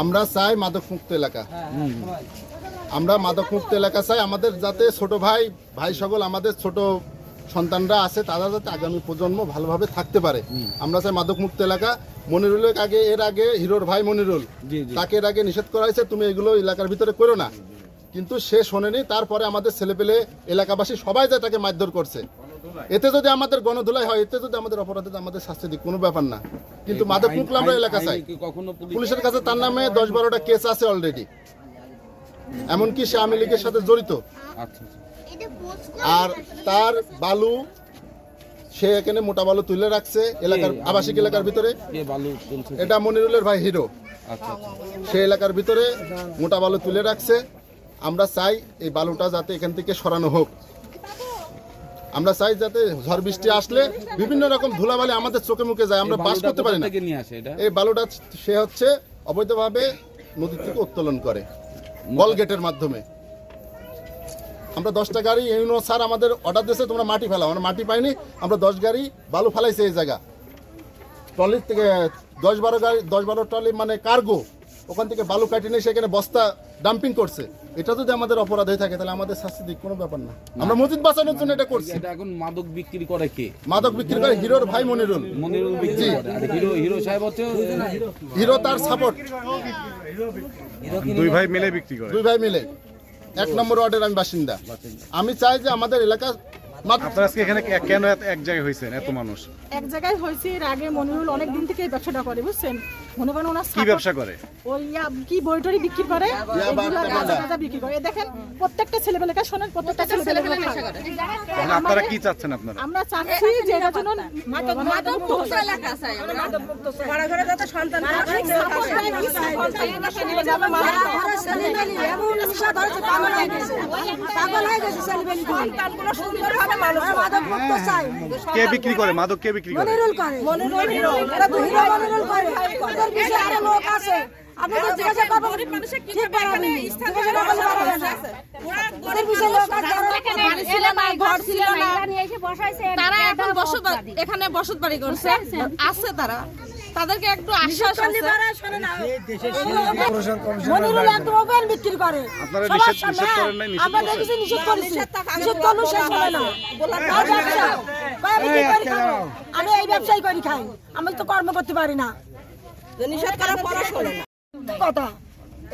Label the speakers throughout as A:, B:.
A: আমরা চাই মাদক মুক্ত এলাকা আমরা মাদক মুক্ত এলাকা চাই। আমাদের যাতে ছোট ভাই ভাই সকল আমাদের ছোট সন্তানরা আছে তারা যাতে আগামী প্রজন্ম ভালোভাবে থাকতে পারে। আমরা চাই মাদক মুক্ত এলাকা মনিরুলের আগে এর আগে হিরোর ভাই মনিরুল। তাকে এর আগে নিষেধ করা হয়েছে তুমি এগুলো এলাকার ভিতরে করো না। কিন্তু সে শোনেনি। তারপরে আমাদের ছেলেপেলে এলাকাবাসী সবাই যায় তাকে মারধর করছে। এতে যদি আমাদের গণধুলাই হয় এতে যদি আমাদের অপরাধে আমাদের শাস্তি দিক কোনো ব্যাপার না। কিন্তু মাদক মুক্ত আমরা এলাকা চাই। পুলিশের কাছে তার নামে দশ বারোটা কেস আছে অলরেডি এমনকি সে আওয়ামী লীগের সাথে জড়িত।
B: আচ্ছা আচ্ছা।
A: আর তার বালু সে এখানে মোটা বালু তুলে রাখছে এলাকার আবাসিক এলাকার ভিতরে। এটা মনিরুলের ভাই হিরো।
B: আচ্ছা।
A: সে এলাকার ভিতরে মোটা বালু তুলে রাখছে। আমরা চাই এই বালুটা যাতে এখান থেকে সরানো হোক। আমরা চাই যাতে ঝড় বৃষ্টি আসলে বিভিন্ন রকম ধুলাবালি আমাদের চোখে মুখে যায় আমরা বাস করতে পারি না। এই বালুটা সে হচ্ছে অবৈধভাবে নদী থেকে উত্তোলন করে বল গেটের মাধ্যমে। আমরা দশটা গাড়ি ইউনো স্যার আমাদের অর্ডার দিয়েছে তোমরা মাটি ফেলাও। আমরা মাটি পাইনি আমরা দশ গাড়ি বালু ফেলাইছে এই জায়গা। ট্রলির থেকে দশ বারো গাড়ি দশ বারো ট্রলি মানে কার্গো ওখান থেকে বালু কাটিয়ে নিয়ে সেখানে বস্তা ডাম্পিং করছে। এটা যদি আমাদের অপরাধ হয়ে থাকে তাহলে আমাদের শাস্তি দিক কোনো ব্যাপার না। আমরা মসজিদ বাঁচানোর জন্য এটা করছি।
B: এটা এখন মাদক বিক্রি করে কে?
A: মাদক বিক্রি করে হিরোর ভাই মনিরুল।
B: মনিরুল বিক্রি করে। আর হিরো হিরো সাহেব হচ্ছে
A: হিরো তার সাপোর্ট
C: দুই ভাই মিলে বিক্রি করে।
A: দুই ভাই মিলে। এক নম্বর ওয়ার্ডের আমি বাসিন্দা। আমি চাই যে আমাদের এলাকা মাত্র
C: আজকে এখানে কেন এক জায়গায় হয়েছেন এত মানুষ।
D: এক জায়গায় হয়েছে এর আগে মনিরুল অনেক দিন থেকে এই ব্যবসাটা করে বুঝছেন? মনে করেন ওনার
C: কি ব্যবসা করে?
D: ওই কি বইটরি বিক্রি করে? বিক্রি করে। দেখেন প্রত্যেকটা ছেলেবেলাকে শোনেন প্রত্যেকটা নেশা করে।
C: আপনারা কি চাচ্ছেন আপনারা?
D: আমরা চাচ্ছি যে এটা যেন মাদক মাদক মুক্ত এলাকা চাই।
E: বড় ঘরে যত সন্তান আছে,
D: support দেয়, কি
C: বিক্রি করে? মাদক কে বিক্রি করে?
E: মনিরুল করে। এরা তো হিরো মনিরুল করে। পিছে আরও লোক আছে। আপনি জিজ্ঞাসা করবেন, ঠিক পারেননি। জিজ্ঞাসা করলে পারবেন না। ওদের পিছে লোক আছে,
F: ছিল না ঘর ছিল না। তারা এখন বসত এখানে বসত বাড়ি করছে। আছে। তারা। তাদেরকে একটু আশ্বাস আছে।
E: মনিরুল বিক্রি করে।
C: আপনারা নিষেধ- নিষেধ করেন নাই, নিষেধ
E: আমরা? দেখেছি নিষেধ করেছি। নিষেধ করলেও না। আমি এই ব্যবসাই করি খাই। আমি তো কর্ম করতে পারি না। নিষেধ করার পরে শোনে না। কথা?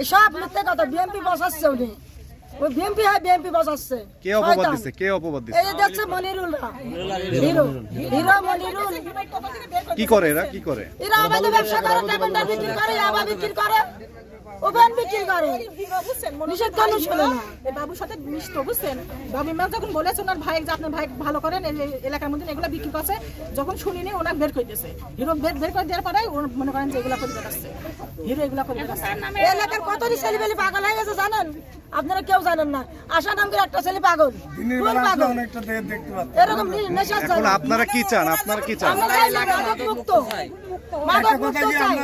E: এসব মিথ্যে কথা বিএমপি বসাচ্ছে উনি। ওই বিএমপি হয় বিএমপি বসাচ্ছে।
C: কে অপবাদ দিচ্ছে কে অপবাদ দিচ্ছে
E: যে দেখছে মনিরুল হিরো হিরো মনিরুল।
C: কি করে এরা? কি করে?
E: এরা আমাদের ব্যবসা করে টেন্ডার বিক্রি করে ইয়াবা বিক্রি করে। ওভেন বিক্রি করে। নিষেধ করলে শোনে না?
D: এই বাবুর সাথে মিশতো বুঝছেন? বাবু মা যখন বলেছে ওনার ভাই যে আপনার ভাই ভালো করেন এই এলাকার মধ্যে এগুলো বিক্রি করছে যখন শুনিনি ওনার বের করে দিয়েছে। হিরো বের বের করে দেওয়ার পরে ওর মনে করেন যে এগুলা করে বেড়াচ্ছে হিরো এগুলা করে বেড়াচ্ছে
E: এলাকার কত ছেলেবেলি পাগল হয়ে গেছে জানেন? আপনারা কেউ জানেন না। আশা নাম করে একটা ছেলে পাগল। পাগল। এরকম নেশা
C: আপনারা কি চান? আপনারা কি চান?
E: আমরা মুক্ত মাদক মুক্ত চাই।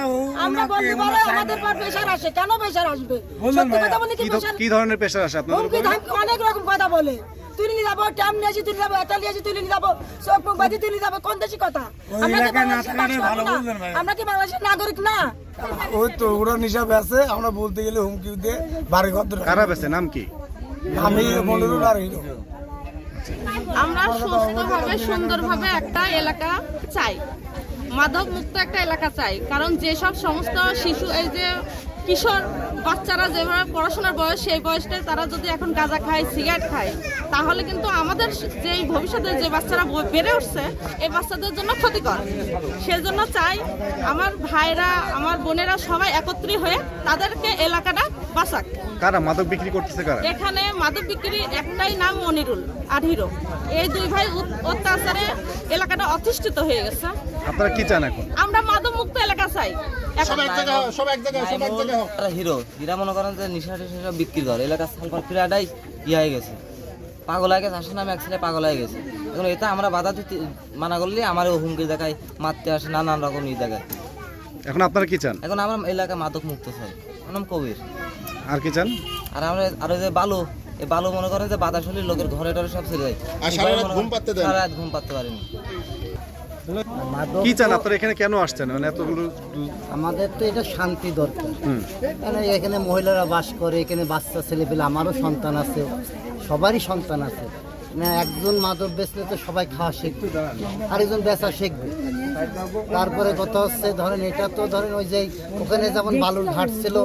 E: আমরা বলতে পারে আমাদের পর প্রেশার আসে। কেন প্রেশার আসবে? সত্যি কথা বলে কি প্রেশার
C: ধরনের পেশার আসে আপনাদের
E: হুমকি
C: উপরে?
E: ধামকি অনেক রকম কথা বলে। তুই নিয়ে যাব ট্যাম নিয়ে আসি তুই যাব এটা নিয়ে আসি তুই নিয়ে যাব চোখ মুখ বাজি তুই নিয়ে যাব কোন দেশি কথা? আমরা কি বাংলাদেশের নাগরিক না? আমরা কি বাংলাদেশের নাগরিক না?
G: ওই তো ওরা নিশাব আছে আমরা বলতে গেলে হুমকি দিয়ে বাড়ি ঘর ধরে
C: কারা বেছে? নাম কি?
G: আমি মনিরুল আর হিরো
F: আমরা সুস্থভাবে সুন্দরভাবে একটা এলাকা চাই। মাদক মুক্ত একটা এলাকা চাই। কারণ যেসব সমস্ত শিশু এই যে কিশোর বাচ্চারা যেভাবে পড়াশোনার বয়স সেই বয়সটায় তারা যদি এখন গাঁজা খায় সিগারেট খায় তাহলে কিন্তু আমাদের যে ভবিষ্যতে যে বাচ্চারা ব- বেড়ে উঠছে এই বাচ্চাদের জন্য ক্ষতিকর। সেজন্য চাই আমার ভাইরা আমার বোনেরা সবাই একত্রিত হয়ে তাদেরকে এলাকাটা বাঁচাক।
C: কারা মাদক বিক্রি করতেছে কারা?
F: এখানে মাদক বিক্রি একটাই নাম মনিরুল আর হিরো এই দুই ভাই অত্যাচারে এলাকাটা অতিষ্ঠিত হয়ে গেছে।
C: আপনারা কি চান এখন?
F: আমরা মাদক মুক্ত এলাকা চাই। এখন
A: সব এক জায়গায় সব এক জায়গায়।
H: তারা হিরো। হীরা মনে করেন যে নিশা টিশা সব বিক্রি করে এলাকার সালফার ফিরাটাই ইয়ে হয়ে গেছে। পাগল হয়ে গেছে আসলে আমি এক ছেলে পাগল হয়ে গেছে। এখন এটা আমরা বাধা দিতে মানা করলে আমার হুমকি দেখায় মারতে আসে নানান রকম ই দেখায়
C: এখন আপনারা কি চান?
H: এখন আমরা এলাকা মাদক মুক্ত চাই। নাম কবির।
C: আর কি চান?
H: আর আমরা আরও যে বালু। এই বালু মনে করেন যে বাতাস হলে লোকের ঘরে টরে সব ছেড়ে যায়
A: আর সারা রাত ঘুম পাড়তে দেয় না।
H: সারা রাত ঘুম পাততে পারিনি।
C: কি চান আপনারা? এখানে কেন আসছেন? মানে এতগুলো
I: আমাদের তো এটা শান্তি দরকার।
C: হুম।
I: এখানে মহিলারা বাস করে এখানে বাচ্চা ছেলে পেলে আমারও সন্তান আছে। সবারই সন্তান আছে। না একজন মাদক বেচলে তো সবাই খাওয়া শিখবে। আরেকজন বেচা শিখবে। তারপরে কথা হচ্ছে ধরেন এটা তো ধরেন ওই যে ওখানে যেমন বালুর ঘাট ছিল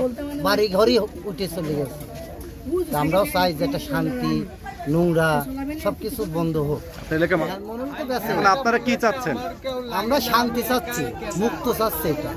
I: বাড়ি ঘরই উঠে চলে গেছে। আমরাও চাই যে একটা শান্তি নোংরা সবকিছু বন্ধ হোক।
C: আপনার
I: মনে
C: কি চাচ্ছেন?
I: আমরা শান্তি চাচ্ছি মুক্ত চাচ্ছি এটা।